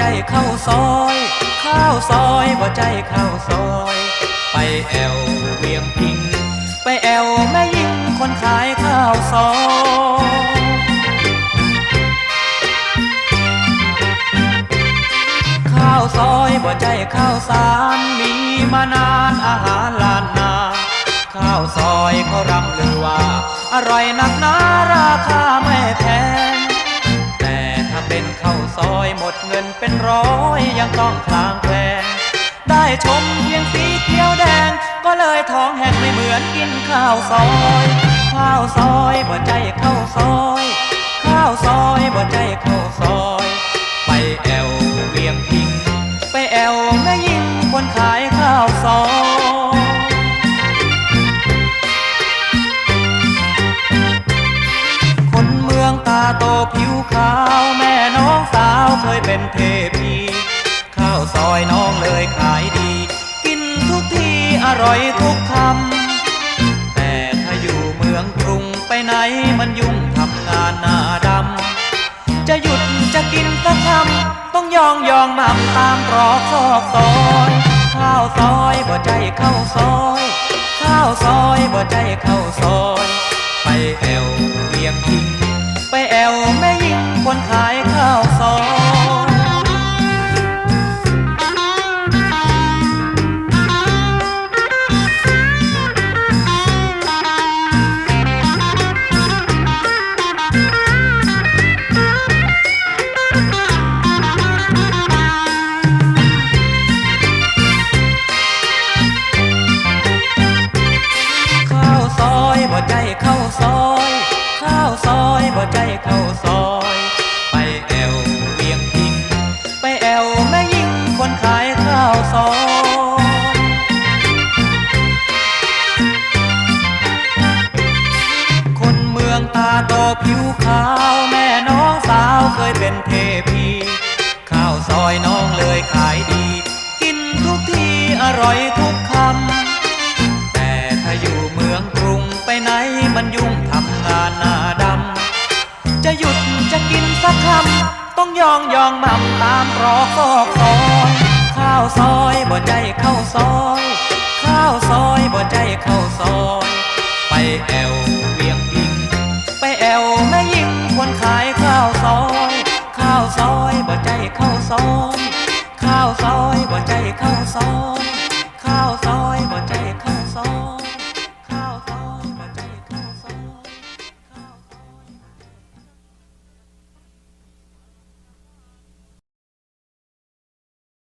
จเข้าซอย ข้าวซอยบ่ใจเข้าซอย ไปแอวเวียงพิง ไปแอวแม่ยิงคนขายข้าวซอยข้าวซอยบ่ใจข้าวสารมีมานานอาหารลานนาข้าวซอยเขารำลือว่า อร่อยนักหนาราคาไม่แพง ซอยหมดเงินเป็นร้อยยังต้องคลางแคลงได้ชมเพียงสีเขียวแดง ก็เลยท้องแห้งไม่เหมือนกินข้าวซอย ข้าวซอยบ่ใจข้าวซอย ข้าวซอยบ่ใจข้าวซอย ไปแอวเวียงพิง ไปแอวแม่ยิงคนขายข้าวซอยคนเมืองตาโตผิวขาวแม่น้องสาว เป็นเทพีข้าวซอยน้องเลยขายดี กินทุกทีอร่อยทุกคำแต่ถ้าอยู่เมืองกรุงไปไหนมันยุ่งทำงานหน้าดำจะหยุดจะกินสักคำต้องยองยองมั่ตามรอกซอกซอยข้าวซอยบ่ใจเข้าซอยข้าวซอยบ่ใจเข้าซอย ไปแอวเวียงพิงไปแอวแม่ยิงคนขาย บ่ใจเข้าซอย ไปแอวเวียงพิง ไปแอวแม่ยิ่งคนขายข้าวซอยคนเมืองตาโตผิวขาวแม่น้องสาวเคยเป็นเทพีข้าวซอยน้องเลยขายดี กินทุกที่อร่อยทุก จะหยุดจะกินสักคำต้องยองยองมั่มตามรอกซอกซอยข้าวซอยบ่ใจเข้าซอย ข้าวซอยบ่ใจเข้าซอย ไปแอวเวียงพิง ไปแอวแม่ยิงคนขายข้าวซอย ข้าวซอยบ่ใจเข้าซอย ข้าวซอยบ่ใจเข้าซอย